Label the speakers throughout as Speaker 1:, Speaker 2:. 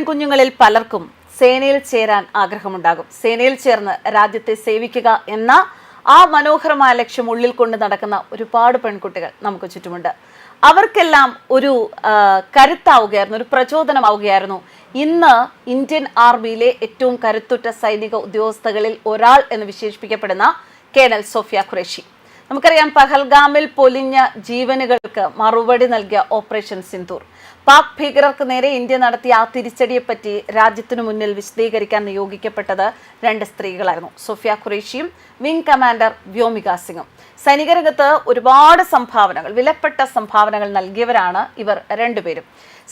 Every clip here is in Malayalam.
Speaker 1: പെൺകുഞ്ഞുങ്ങളിൽ പലർക്കും സേനയിൽ ചേരാൻ ആഗ്രഹമുണ്ടാകും. സേനയിൽ ചേർന്ന് രാജ്യത്തെ സേവിക്കുക എന്ന ആ മനോഹരമായ ലക്ഷ്യം ഉള്ളിൽ കൊണ്ട് നടക്കുന്ന ഒരുപാട് പെൺകുട്ടികൾ നമുക്ക് ചുറ്റുമുണ്ട്. അവർക്കെല്ലാം ഒരു കരുത്താവുകയായിരുന്നു ഒരു പ്രചോദനമാവുകയായിരുന്നു. ഇന്ന് ഇന്ത്യൻ ആർമിയിലെ ഏറ്റവും കരുത്തുറ്റ സൈനിക ഉദ്യോഗസ്ഥകളിൽ ഒരാൾ എന്ന് വിശേഷിപ്പിക്കപ്പെടുന്ന കേണൽ സോഫിയ ഖുറേഷി. നമുക്കറിയാം പഹൽഗാമിൽ പൊലിഞ്ഞ ജീവനുകൾക്ക് മറുപടി നൽകിയ ഓപ്പറേഷൻ സിന്ദൂർ. പാക് ഭീകരർക്ക് നേരെ ഇന്ത്യ നടത്തിയ ആ തിരിച്ചടിയെപ്പറ്റി രാജ്യത്തിനു മുന്നിൽ വിശദീകരിക്കാൻ നിയോഗിക്കപ്പെട്ടത് രണ്ട് സ്ത്രീകളായിരുന്നു. സോഫിയ ഖുറേഷിയും വിംഗ് കമാൻഡർ വ്യോമിക സിംഗും. സൈനികരംഗത്ത് ഒരുപാട് സംഭാവനകൾ വിലപ്പെട്ട സംഭാവനകൾ നൽകിയവരാണ് ഇവർ രണ്ടുപേരും.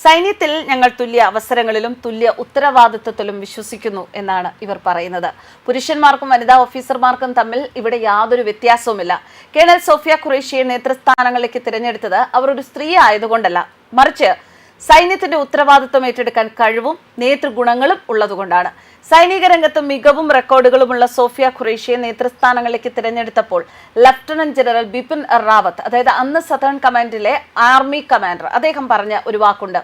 Speaker 1: സൈന്യത്തിൽ ഞങ്ങൾ തുല്യ അവസരങ്ങളിലും തുല്യ ഉത്തരവാദിത്വത്തിലും വിശ്വസിക്കുന്നു എന്നാണ് ഇവർ പറയുന്നത്. പുരുഷന്മാർക്കും വനിതാ ഓഫീസർമാർക്കും തമ്മിൽ ഇവിടെ യാതൊരു വ്യത്യാസവുമില്ല. കേണൽ സോഫിയ ഖുറേഷിയെ നേതൃസ്ഥാനങ്ങളിലേക്ക് തിരഞ്ഞെടുത്തത് അവർ ഒരു സ്ത്രീ ആയതുകൊണ്ടല്ല. മറിച്ച് സൈന്യത്തിന്റെ ഉത്തരവാദിത്വം ഏറ്റെടുക്കാൻ കഴിവും നേതൃഗുണങ്ങളും ഉള്ളതുകൊണ്ടാണ്. സൈനിക രംഗത്ത് മികവും റെക്കോർഡുകളുമുള്ള സോഫിയ ഖുറേഷിയെ നേതൃസ്ഥാനങ്ങളിലേക്ക് തിരഞ്ഞെടുത്തപ്പോൾ ലഫ്റ്റനന്റ് ജനറൽ ബിപിൻ റാവത്ത് അതായത് അന്ന് സതേൺ കമാൻഡിലെ ആർമി കമാൻഡർ അദ്ദേഹം പറഞ്ഞ ഒരു വാക്കുണ്ട്.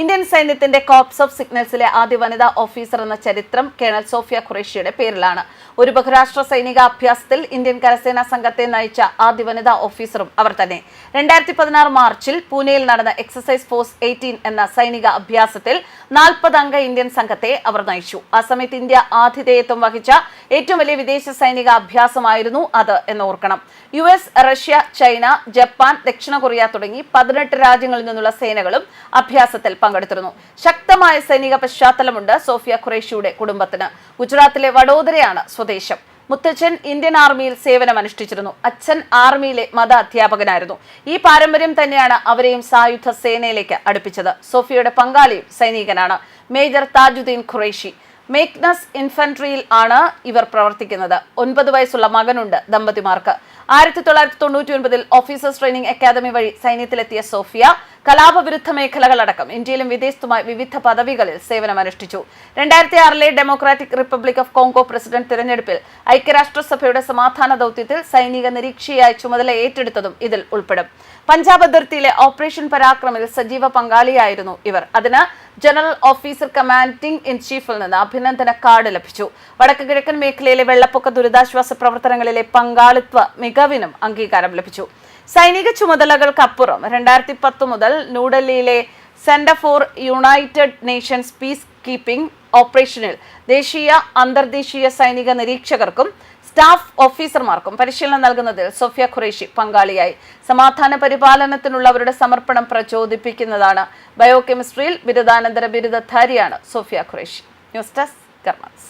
Speaker 1: ഇന്ത്യൻ സൈന്യത്തിന്റെ കോപ്സ് ഓഫ് സിഗ്നൽസിലെ ആദ്യ വനിതാ ഓഫീസർ എന്ന ചരിത്രം കേണൽ സോഫിയ ഖുറേഷിയുടെ പേരിലാണ്. ഒരു ബഹുരാഷ്ട്ര സൈനിക അഭ്യാസത്തിൽ ഇന്ത്യൻ കരസേനാ സംഘത്തെ നയിച്ച ആദ്യ വനിതാ ഓഫീസറും അവർ തന്നെ. രണ്ടായിരത്തി പതിനാറ് മാർച്ചിൽ പൂനെയിൽ നടന്ന എക്സസൈസ് ഫോഴ്സ് എയ്റ്റീൻ എന്ന സൈനിക അഭ്യാസത്തിൽ നാൽപ്പത് അംഗ ഇന്ത്യൻ സംഘത്തെ അവർ നയിച്ചു. ആ സമയത്ത് ഇന്ത്യ ആതിഥേയത്വം വഹിച്ച ഏറ്റവും വലിയ വിദേശ സൈനിക അഭ്യാസമായിരുന്നു അത് എന്ന് ഓർക്കണം. U S Russia China Japan ദക്ഷിണ കൊറിയ തുടങ്ങി പതിനെട്ട് രാജ്യങ്ങളിൽ നിന്നുള്ള സേനകളും അഭ്യാസത്തിൽ പങ്കെടുത്തിരുന്നു. ശക്തമായ സൈനിക പശ്ചാത്തലമുണ്ട് സോഫിയ ഖുറേഷിയുടെ കുടുംബത്തിന്. ഗുജറാത്തിലെ വഡോദരയാണ് സ്വദേശം. മുത്തച്ഛൻ ഇന്ത്യൻ ആർമിയിൽ സേവനമനുഷ്ഠിച്ചിരുന്നു. അച്ഛൻ ആർമിയിലെ മത അധ്യാപകനായിരുന്നു. ഈ പാരമ്പര്യം തന്നെയാണ് അവരെയും സായുധ സേനയിലേക്ക് അടുപ്പിച്ചത്. സോഫിയയുടെ പങ്കാളിയും സൈനികനാണ്. മേജർ താജുദ്ദീൻ ഖുറേഷി. മേക്നസ് ഇൻഫൻട്രിയിൽ ആണ് ഇവർ പ്രവർത്തിക്കുന്നത്. ഒൻപത് വയസ്സുള്ള മകനുണ്ട് ദമ്പതിമാർക്ക്. ആയിരത്തി തൊള്ളായിരത്തി തൊണ്ണൂറ്റി ഒൻപതിൽ ഓഫീസേഴ്സ് ട്രെയിനിങ് അക്കാദമി വഴി സൈന്യത്തിലെത്തിയ സോഫിയ കലാപവിരുദ്ധ മേഖലകളടക്കം ഇന്ത്യയിലും വിദേശത്തുമായി വിവിധ പദവികളിൽ സേവനമനുഷ്ഠിച്ചു. രണ്ടായിരത്തി ആറിലെ democratic republic of Congo president തിരഞ്ഞെടുപ്പിൽ ഐക്യരാഷ്ട്രസഭയുടെ സമാധാന ദൌത്യത്തിൽ സൈനിക നിരീക്ഷയായി ചുമതല ഏറ്റെടുത്തതും ഇതിൽ ഉൾപ്പെടും. പഞ്ചാബ് അതിർത്തിയിലെ ഓപ്പറേഷൻ പരാക്രമിൽ സജീവ പങ്കാളിയായിരുന്നു ഇവർ. അതിന് ജനറൽ ഓഫീസർ കമാൻഡിംഗ് ഇൻ ചീഫിൽ നിന്ന് അഭിനന്ദന കാർഡ് ലഭിച്ചു. വടക്ക് കിഴക്കൻ മേഖലയിലെ വെള്ളപ്പൊക്ക ദുരിതാശ്വാസ പ്രവർത്തനങ്ങളിലെ പങ്കാളിത്വ മികവിനും അംഗീകാരം ലഭിച്ചു. സൈനിക ചുമതലകൾക്കപ്പുറം രണ്ടായിരത്തി പത്ത് മുതൽ ന്യൂഡൽഹിയിലെ centre for United Nations peacekeeping ഓപ്പറേഷനിൽ ദേശീയ അന്തർദേശീയ സൈനിക നിരീക്ഷകർക്കും സ്റ്റാഫ് ഓഫീസർമാർക്കും പരിശീലനം നൽകുന്നതിൽ സോഫിയ ഖുറേഷി പങ്കാളിയായി. സമാധാന പരിപാലനത്തിനുള്ള അവരുടെ സമർപ്പണം പ്രചോദിപ്പിക്കുന്നതാണ് ബയോകെമിസ്ട്രിയിൽ ബിരുദാനന്തര ബിരുദധാരിയാണ് സോഫിയ ഖുറേഷി. News desk കർമ്മസ്